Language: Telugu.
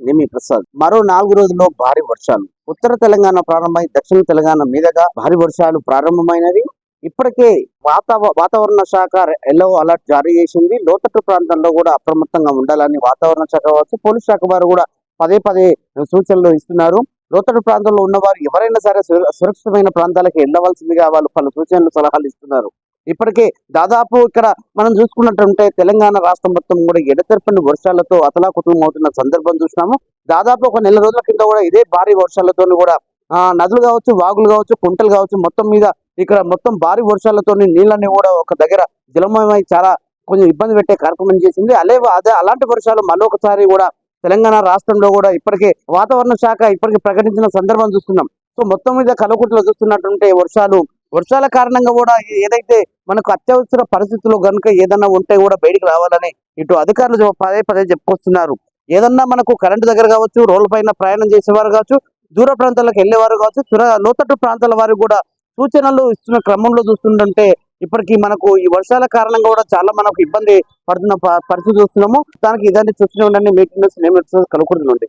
నిమి ప్రసాద్. మరో నాలుగు రోజుల్లో భారీ వర్షాలు. ఉత్తర తెలంగాణ ప్రారంభమై దక్షిణ తెలంగాణ మీదుగా భారీ వర్షాలు ప్రారంభమైనవి. ఇప్పటికే వాతావ వాతావరణ శాఖ ఎల్లో అలర్ట్ జారీ చేసింది. లోతట్టు ప్రాంతంలో కూడా అప్రమత్తంగా ఉండాలని వాతావరణ శాఖ వారు పోలీస్ శాఖ వారు కూడా పదే పదే సూచనలు ఇస్తున్నారు. లోతట్టు ప్రాంతంలో ఉన్నవారు ఎవరైనా సరే సుర- సురక్షితమైన ప్రాంతాలకు వెళ్ళవలసిందిగా వాళ్ళు పలు సూచనలు సలహాలు ఇస్తున్నారు. ఇప్పటికే దాదాపు ఇక్కడ మనం చూసుకున్నట్టుంటే తెలంగాణ రాష్ట్రం మొత్తం కూడా ఎడతెరపని వర్షాలతో అతలాకుతలం అవుతున్న సందర్భం చూసినాము. దాదాపు ఒక నెల రోజుల కింద కూడా ఇదే భారీ వర్షాలతో కూడా ఆ, నదులు కావచ్చు వాగులు కావచ్చు కుంటలు కావచ్చు మొత్తం మీద ఇక్కడ మొత్తం భారీ వర్షాలతో నీళ్ళని కూడా ఒక దగ్గర జలమయమై చాలా కొంచెం ఇబ్బంది పెట్టే కార్యక్రమం చేసింది. అలే అదే అలాంటి వర్షాలు మరొకసారి కూడా తెలంగాణ రాష్ట్రంలో కూడా ఇప్పటికే వాతావరణ శాఖ ఇప్పటికే ప్రకటించిన సందర్భం చూస్తున్నాం. సో మొత్తం మీద కలకుట్లో చూస్తున్నటువంటి వర్షాలు వర్షాల కారణంగా కూడా ఏదైతే మనకు అత్యవసర పరిస్థితుల్లో కనుక ఏదన్నా ఉంటే కూడా బయటికి రావాలని ఇటు అధికారులు పదే పదే చెప్పుకొస్తున్నారు. ఏదన్నా మనకు కరెంటు దగ్గర కావచ్చు రోడ్ల పైన ప్రయాణం చేసేవారు కావచ్చు దూర ప్రాంతాలకు వెళ్ళేవారు కావచ్చు చుర లోతట్టు ప్రాంతాల వారు కూడా సూచనలు ఇస్తున్న క్రమంలో చూస్తుంటే ఇప్పటికీ మనకు ఈ వర్షాల కారణంగా కూడా చాలా మనకు ఇబ్బంది పడుతున్న పరిస్థితి చూస్తున్నాము. దానికి ఇదాన్ని చూస్తూనే ఉండండి. మీటింగ్ నేను కలుగుతుంది